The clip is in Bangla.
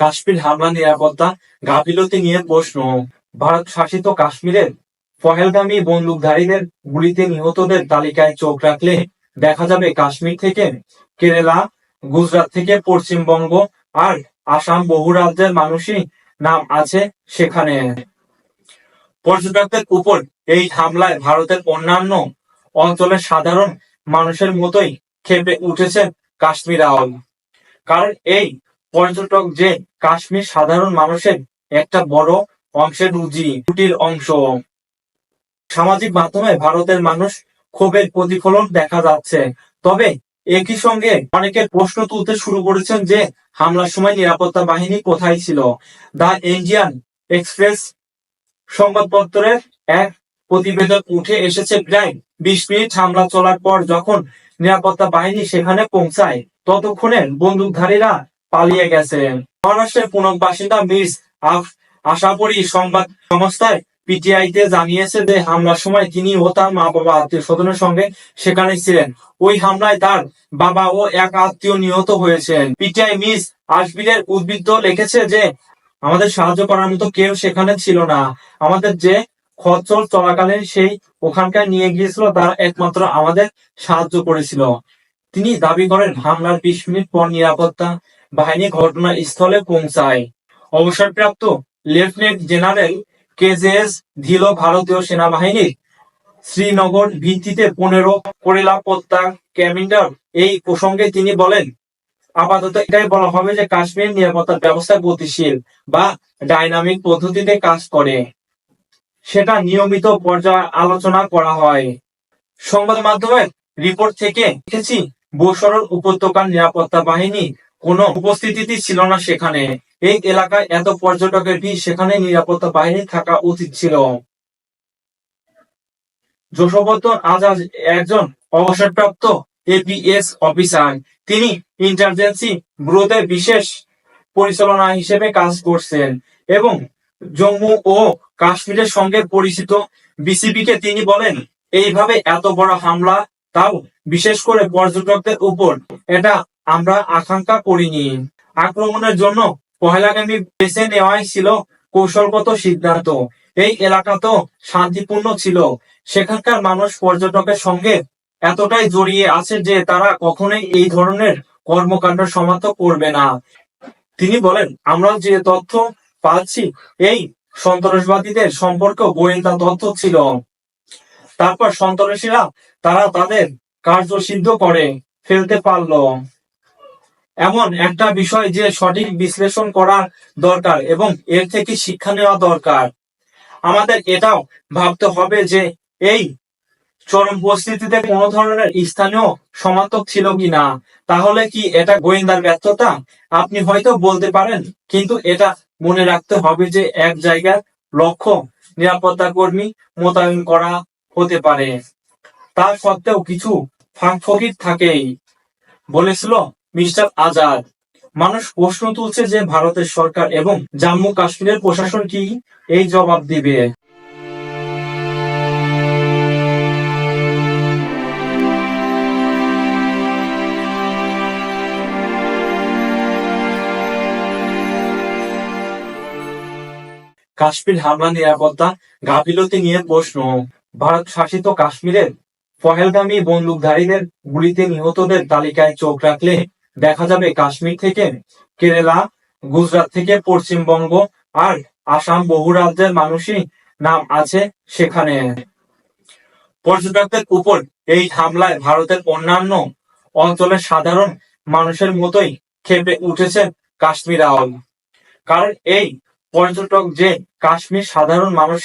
কাশ্মীর হামলা নিরাপত্তা গাফিলতি নিয়ে প্রশ্ন। ভারত শাসিত কাশ্মীরের পহেলগামী বন্দুকধারীদের গুলিতে নিহতদের তালিকায় চোখ রাখলে দেখা যাবে কাশ্মীর থেকে কেরালা, গুজরাট থেকে পশ্চিমবঙ্গ আর আসাম বহু রাজ্যের মানুষই নাম আছে সেখানে। পর্যটকদের উপর এই হামলায় ভারতের অন্যান্য অঞ্চলের সাধারণ মানুষের মতোই খেপে উঠেছে কাশ্মীর আওয়াম। কারণ এই পর্যটক যে কাশ্মীর সাধারণ মানুষের একটা বড় অংশের রুজি, রুটির অংশ। সামাজিক মাধ্যমে ভারতের মানুষ ক্ষোভের প্রতিফলন দেখা যাচ্ছে। তবে একই সঙ্গে অনেকের প্রশ্ন তুলতে শুরু করেছেন যে হামলার সময় নিরাপত্তা বাহিনী কোথায় ছিল? দা ইন্ডিয়ান এক্সপ্রেস সংবাদপত্রের এক প্রতিবেদন উঠে এসেছে, প্রায় বিশ মিনিট হামলা চলার পর যখন নিরাপত্তা বাহিনী সেখানে পৌঁছায়, ততক্ষণে বন্দুকধারীরা পালিয়ে গেছেন। মহারাষ্ট্রের পুনক বাসিন্দা মির্স আফ- আশাপরি সংবাদ সংস্থায় পিটিআই তে জানিয়েছে যে হামলার সময় তিনি ও তার মা বাবা আত্মীয় স্বজনের সঙ্গে সেখানে ছিলেন। ওই হামলায় তার বাবা ও এক আত্মীয় নিহত হয়েছেন। পিটিআই মিস আশবিরের উদ্বৃত্ত লিখেছে যে, আমাদের সাহায্য করার মতো কেউ সেখানে ছিল না। আমাদের যে খচ্চর চলাকালীন সেই ওখানকার নিয়ে গিয়েছিল, তারা একমাত্র আমাদের সাহায্য করেছিল। তিনি দাবি করেন, হামলার বিশ মিনিট পর নিরাপত্তা বাহিনী ঘটনাস্থলে পৌঁছায়। অবসরপ্রাপ্ত লেফটেন্যান্ট জেনারেল কেজেএস ধিলো ভারতীয় সেনাবাহিনীর শ্রীনগর ভিত্তিতে পনেরো করেলাপত্তা ক্যামিন্ডার। এই প্রসঙ্গে তিনি বলেন, আপাতত এটাই বলা হবে যে কাশ্মীর নিরাপত্তা ব্যবস্থা গতিশীল বা ডাইনামিক পদ্ধতিতে কাজ করে। সেটা নিয়মিত পর্যায়ে আলোচনা করা হয়। সংবাদ মাধ্যমের রিপোর্ট থেকে দেখেছি বৈশরণ উপত্যকার নিরাপত্তা বাহিনী কোনো উপস্থিতি ছিল না সেখানে। এই এলাকায় এত পর্যটকের ভিড়, সেখানে নিরাপত্তা বাহিনী থাকা উচিত ছিল। যশোবর্ধন আজাদ একজন অবসরপ্রাপ্ত এপিএস অফিসার। তিনি ইন্টারজেন্সি ব্যুরোতে বিশেষ পরিচালনা হিসেবে কাজ করছেন এবং জম্মু ও কাশ্মীরের সঙ্গে পরিচিত বিসিবিকে তিনি বলেন, এইভাবে এত বড় হামলা, তাও বিশেষ করে পর্যটকদের উপর। এটা আমরা আকাঙ্ক্ষা করিনি। আক্রমণের জন্য পহেলাগামী বেছে নেওয়াই ছিল কৌশলগত সিদ্ধান্ত। এই এলাকা তো শান্তিপূর্ণ ছিল। সেখানকার মানুষ পর্যটকের সঙ্গে এতটাই জড়িয়ে আছে যে তারা কখনোই এই ধরনের কর্মকাণ্ড সমাপ্ত করবে না। তিনি বলেন, আমরা যে তথ্য পাচ্ছি, এই সন্ত্রাসবাদীদের সম্পর্কে গোয়েন্দা তথ্য ছিল। তারপর সন্ত্রাসীরা, তারা তাদের কার্য সিদ্ধ করে ফেলতে পারল। এমন একটা বিষয় যে সঠিক বিশ্লেষণ করা দরকার এবং এর থেকে শিক্ষা নেওয়া দরকার। আমাদের এটাও ভাবতে হবে যে এই চরম পরিস্থিতিতে কোনো ধরনের স্থানীয় সমার্থক ছিল কিনা। তাহলে কি এটা গোয়েন্দার ব্যর্থতা? আপনি হয়তো বলতে পারেন, কিন্তু এটা মনে রাখতে হবে যে এক জায়গার লক্ষ্য, নিরাপত্তা কর্মী মোতায়েন করা হতে পারে। তার সত্ত্বেও কিছু ফাঁক ফকির থাকেই। বলেছিল মিস্টার আজাদ। মানুষ প্রশ্ন তুলছে যে ভারতের সরকার এবং জম্মু কাশ্মীরের প্রশাসন কি এই জবাব দিবে? কাশ্মীর হামলা, নিরাপত্তা, গাফিলতি নিয়ে প্রশ্ন। ভারত শাসিত কাশ্মীরের পহেলগামী বন্দুকধারীদের গুলিতে নিহতদের তালিকায় চোখ রাখলে দেখা যাবে কাশ্মীর থেকে, কেরালা, গুজরাট থেকে, পশ্চিমবঙ্গ আর আসাম, বহু রাজ্যের মানুষই নাম আছে সেখানে। পর্যটকদের উপর এই হামলায় ভারতের অন্যান্য অঞ্চলের সাধারণ মানুষের মতোই খেপে উঠেছে কাশ্মীর আওয়াম। কারণ এই পর্যটক যে কাশ্মীর সাধারণ মানুষের